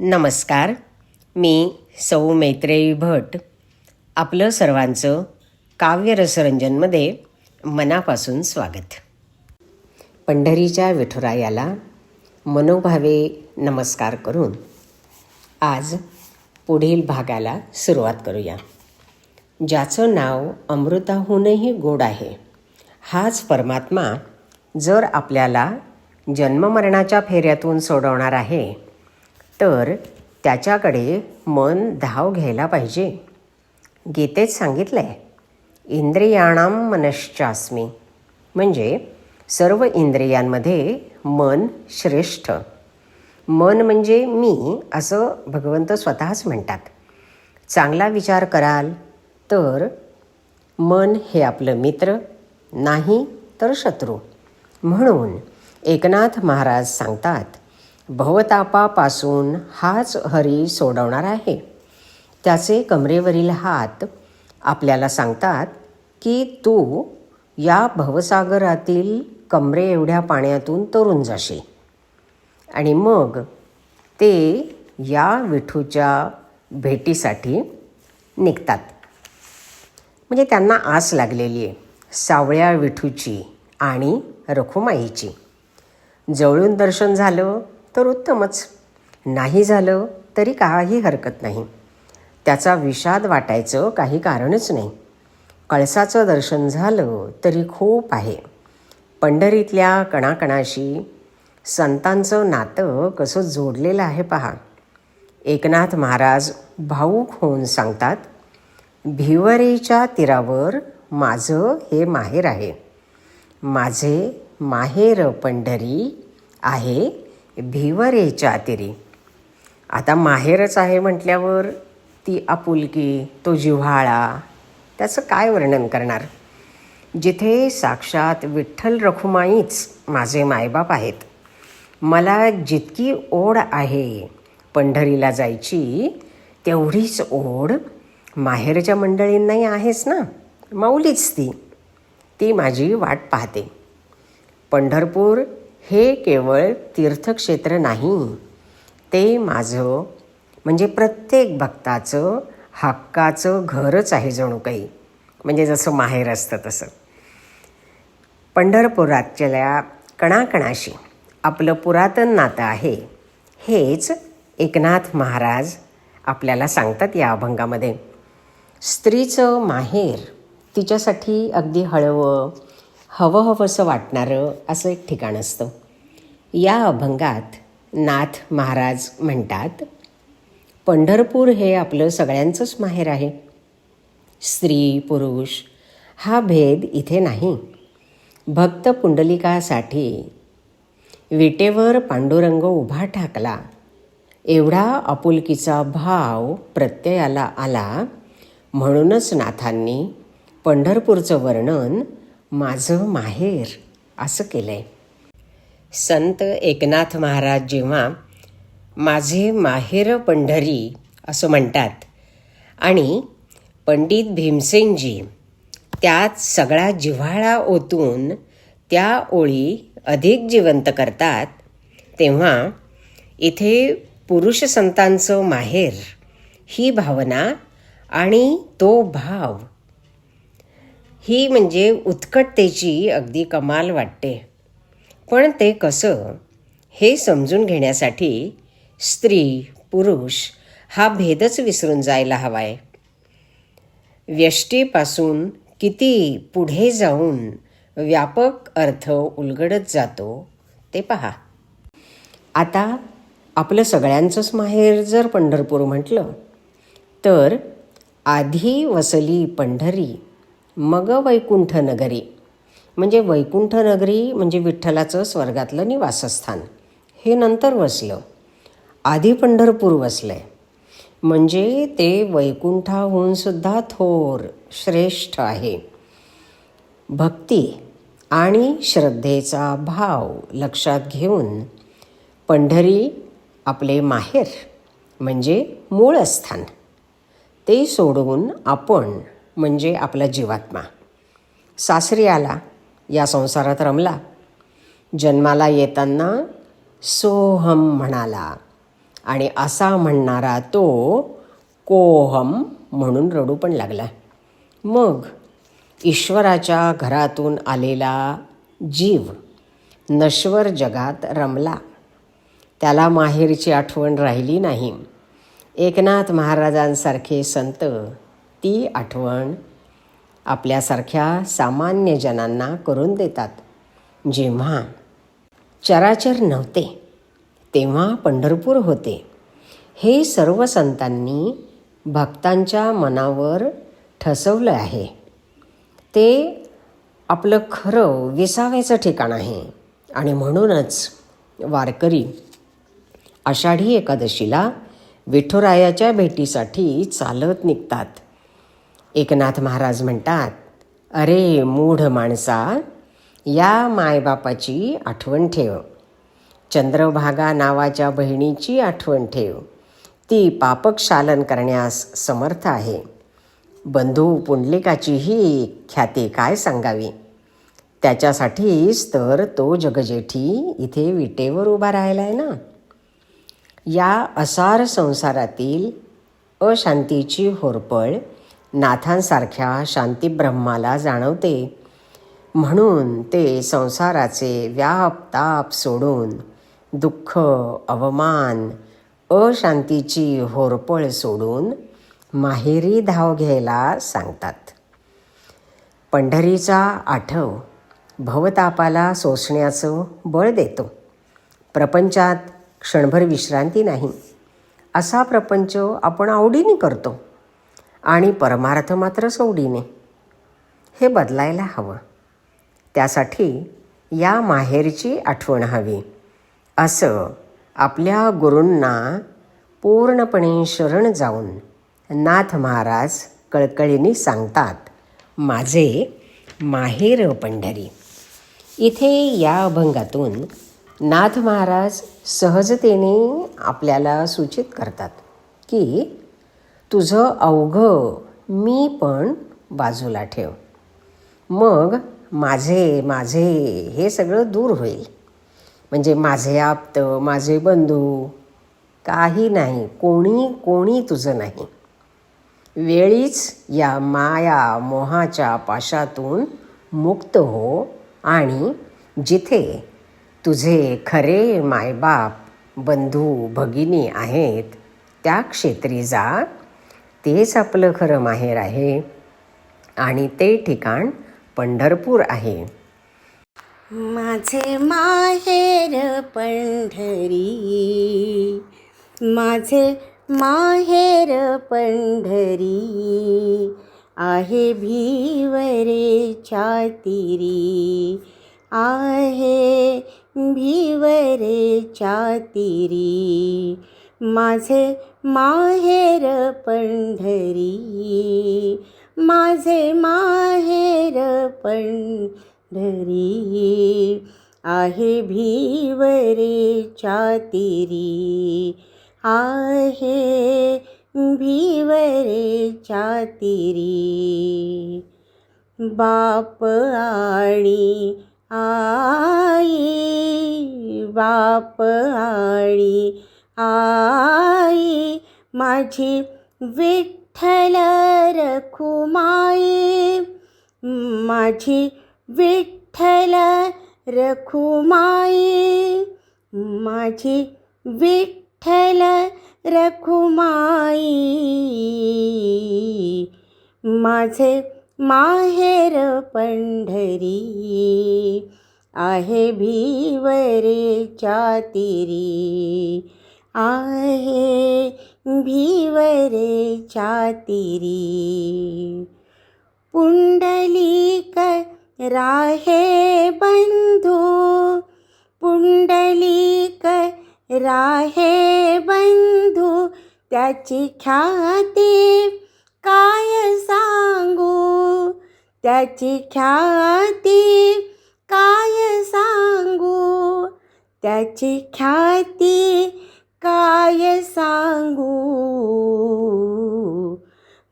नमस्कार मी सौ मैत्रेयी भट. आपलं सर्वांचं काव्यरसरंजनमध्ये मनापासून स्वागत. पंढरीच्या विठुरायाला मनोभावे नमस्कार करून आज पुढील भागाला सुरुवात करूया. ज्याचं नाव अमृताहूनही गोड आहे हाच परमात्मा जर आपल्याला जन्ममरणाच्या फेऱ्यातून सोडवणार आहे तर त्याच्याकडे मन धाव घ्यायला पाहिजे. गीतेत सांगितलं आहे इंद्रियाणाम मनश्चास्मी. म्हणजे सर्व इंद्रियांमध्ये मन श्रेष्ठ. मन म्हणजे मी असं भगवंत स्वतःच म्हणतात. चांगला विचार कराल तर मन हे आपलं मित्र नाही तर शत्रू. म्हणून एकनाथ महाराज सांगतात भवतापापासून हाच हरी सोडवणार आहे. त्याचे कमरेवरील हात आपल्याला सांगतात की तू या भवसागरातील कमरे एवढ्या पाण्यातून तरून जाशील. आणि मग ते या विठूच्या भेटीसाठी निघतात. म्हणजे त्यांना आस लागलेली आहे सावळ्या विठूची आणि रखुमाईची. जवळून दर्शन झालं तर उत्तमच. नाही झालं तरी काही हरकत नाही. त्याचा विषाद वाटायचं काही कारणच नाही. कळसाचं दर्शन झालं तरी खूप आहे. पंढरीतल्या कणाकणाशी संतांचं नातं कसं जोडलेलं आहे पहा. एकनाथ महाराज भाऊक होऊन सांगतात भिवरेच्या तीरावर माझं हे माहेर आहे. माझे माहेर पंढरी आहे भिवरेच्या अतिरी. आता माहेरच आहे म्हटल्यावर ती आपुलकी तो जिव्हाळा त्याचं काय वर्णन करणार? जिथे साक्षात विठ्ठल रखुमाईच माझे मायबाप आहेत. मला जितकी ओढ आहे पंढरीला जायची तेवढीच ओढ माहेरच्या मंडळींनाही आहेच ना? माऊलीच ती. ती माझी वाट पाहते. पंढरपूर हे केवळ तीर्थक्षेत्र नाही. ते माझं म्हणजे प्रत्येक भक्ताचं हक्काचं घरच आहे जणू काही. म्हणजे जसं माहेर असतं तसं. पंढरपुरातल्या कणाकणाशी आपलं पुरातन नातं आहे हेच एकनाथ महाराज आपल्याला सांगतात या अभंगामध्ये. स्त्रीचं माहेर तिच्यासाठी अगदी हळवं हवं हवंसं वाटणारं असं एक ठिकाण असतं. या अभंगात नाथ महाराज म्हणतात पंढरपूर हे आपलं सगळ्यांचंच माहेर आहे. स्त्री पुरुष हा भेद इथे नाही. भक्त पुंडलिकासाठी विटेवर पांडुरंग उभा ठाकला. एवढा आपुलकीचा भाव प्रत्ययाला आला म्हणूनच नाथांनी पंढरपूरचं वर्णन माझं माहेर असं केलं आहे संत एकनाथ महाराज जेव्हा माझे माहेर पंढरी असं म्हणतात आणि पंडित भीमसेनजी त्यात सगळा जिव्हाळा ओतून त्या ओळी अधिक जिवंत करतात तेव्हा इथे पुरुष संतांचं माहेर ही भावना आणि तो भाव ही म्हणजे उत्कटतेची अगदी कमाल वाटते. पण ते कसं? हे समजून घेण्यासाठी स्त्री पुरुष हा भेदच विसरून जायला हवाय. व्यष्टीपासून किती पुढे जाऊन व्यापक अर्थ उलगडत जातो ते पहा. आता आपलं सगळ्यांचंच माहेर जर पंढरपूर म्हटलं तर आधी वसली पंढरी मग वैकुंठ नगरी म्हणजे वैकुंठ नगरी म्हणजे विठ्ठलाचं स्वर्गातलं निवासस्थान. हे नंतर वसलं. आधी पंढरपूर वसलं आहे म्हणजे ते वैकुंठाहून सुद्धा थोर श्रेष्ठ आहे. भक्ती आणि श्रद्धेचा भाव लक्षात घेऊन पंढरी आपले माहेर म्हणजे मूळ स्थान ते सोडून आपण म्हणजे आपला जीवात्मा. सासरी आला या संसारात रमला. जन्माला येताना सोहम म्हणाला आणि असा म्हणणारा तो कोहम म्हणून रडू पण लागला. मग ईश्वराच्या घरातून आलेला जीव नश्वर जगात रमला. त्याला माहेरची आठवण राहिली नाही. एकनाथ महाराजांसारखे संत ती आठवण आपल्यासारख्या सामान्य जनांना करून देतात. जेव्हा चराचर नव्हते तेव्हा पंढरपूर होते. हे सर्व संतांनी भक्तांच्या मनावर ठसवलं आहे. ते आपलं खरं विसाव्याचं ठिकाण आहे आणि म्हणूनच वारकरी आषाढी एकादशीला विठुरायाच्या भेटीसाठी चालत निघतात. एकनाथ महाराज म्हणतात अरे मूढ माणसा या मायबापाची आठवण ठेव. चंद्रभागा नावाच्या बहिणीची आठवण ठेव. ती पापक्षालन करण्यास समर्थ आहे. बंधू पुंडलिकाचीही ख्याती काय सांगावी? त्याच्यासाठीच तर तो जगजेठी इथे विटेवर उभा राहिला आहे ना. या असार संसारातील अशांतीची होरपळ नाथांसारख्या शांतीब्रह्माला जाणवते. म्हणून ते संसाराचे व्याप ताप सोडून दुःख अवमान अशांतीची होरपळ सोडून माहेरी धाव घ्यायला सांगतात. पंढरीचा आठव भवतापाला सोसण्याचं बळ देतो. प्रपंचात क्षणभर विश्रांती नाही. असा प्रपंच आपण आवडीने करतो. आणि परमार्थ मात्र सोडीने. हे बदलायला हवं. त्यासाठी या माहेरची आठवण हवी. असं आपल्या गुरूंना पूर्णपणे शरण जाऊन नाथ महाराज कळकळीने सांगतात माझे माहेर पंढरी. इथे या अभंगातून नाथ महाराज सहजतेने आपल्याला सूचित करतात की तुझं अवघं मी पण बाजूला ठेव. मग माझे माझे हे सगळं दूर होईल. म्हणजे माझे आप्त माझे बंधू काही नाही कोणी कोणी तुझं नाही. वेळीच या माया मोहाच्या पाशातून मुक्त हो आणि जिथे तुझे खरे मायबाप बंधू भगिनी आहेत त्या क्षेत्री जा. तेच आपलं खरं माहेर आहे आणि ते ठिकाण पंढरपूर आहे. माझे माहेर पंढरी माझे माहेर पंढरी आहे भीवरे छातिरी आहे भीवरे छातिरी माझे माहेर पंढरी माझे माहेर पंढरी आहे भीवरे छातिरी आहे भीवरे छातिरी बाप आणि आई बाप आणि आई माझी विठ्ठल रखुमाई. माझी विठ्ठल रखुमाई. माझी विठ्ठल रखुमाई. माझे माहेर पंढरी आहे भीवरेच्या तिरी. आहे भीवरे चातिरी पुंडलिक राहे बंधू पुंडलिक राहे बंधू त्याची ख्याती काय सांगू? त्याची ख्याती काय सांगू? त्याची ख्याती काय सांगू?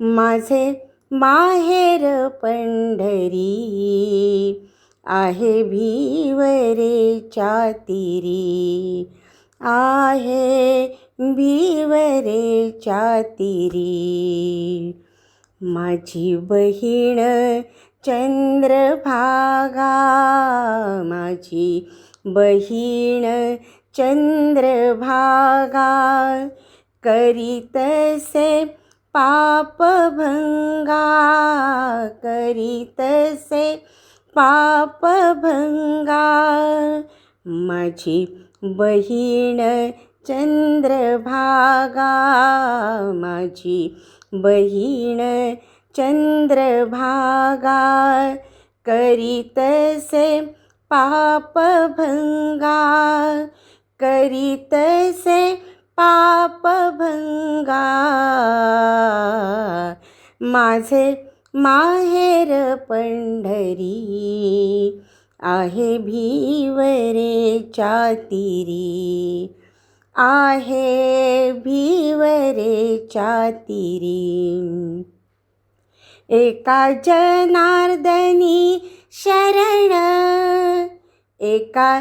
माझे माहेर पंढरी आहे भीवरेच्या तिरी आहे भीवरेच्या तिरी माझी बहीण चंद्रभागा माझी बहीण चंद्रभागा करीतसे पापभंगा करीतसे पापभंगा माझी बहीण चंद्रभागा माझी बहीण चंद्रभागा करीतसे पापभंगा करीतसे पापभंगा माझे माहेर पंढरी आहे भिवरेच्या तिरी आहे भिवरेच्या तिरी एका जनार्दनी शरण एका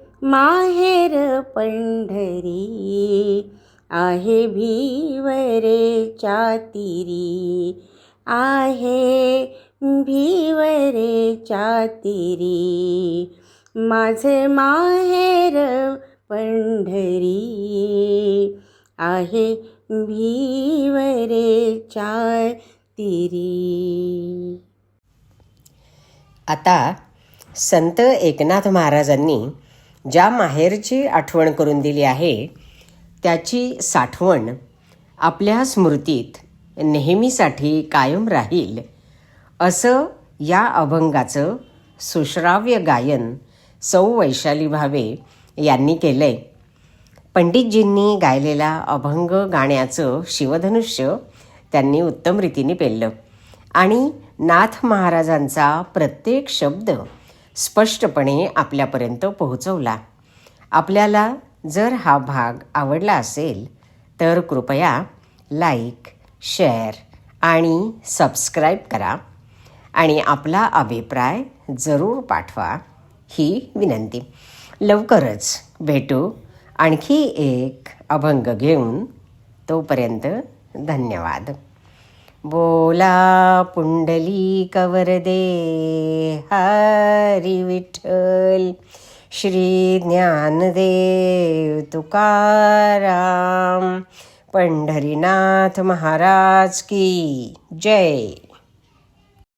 माहेर पंढरी आहे भीवरेच्या तिरी आहे भीवरेच्या तिरी माझे माहेर पंढरी आहे भीवरेच्या तिरी आता संत एकनाथ महाराजांनी ज्या माहेरची आठवण करून दिली आहे त्याची साठवण आपल्या स्मृतीत नेहमीसाठी कायम राहील. असं या अभंगाचं सुश्राव्य गायन सौ वैशाली भावे यांनी केलं आहे पंडितजींनी गायलेला अभंग गाण्याचं शिवधनुष्य त्यांनी उत्तम रीतीने पेललं. आणि नाथ महाराजांचा प्रत्येक शब्द स्पष्टपणे आपल्यापर्यंत पोहोचवला. आपल्याला जर हा भाग आवडला असेल तर कृपया लाईक शेअर आणि सबस्क्राईब करा आणि आपला अभिप्राय जरूर पाठवा ही विनंती. लवकरच भेटू आणखी एक अभंग घेऊन तोपर्यंत धन्यवाद. बोला पुंडली कवरदे हरी विठ्ठल श्री ज्ञानदेव तुकाराम पंढरीनाथ महाराज की जय.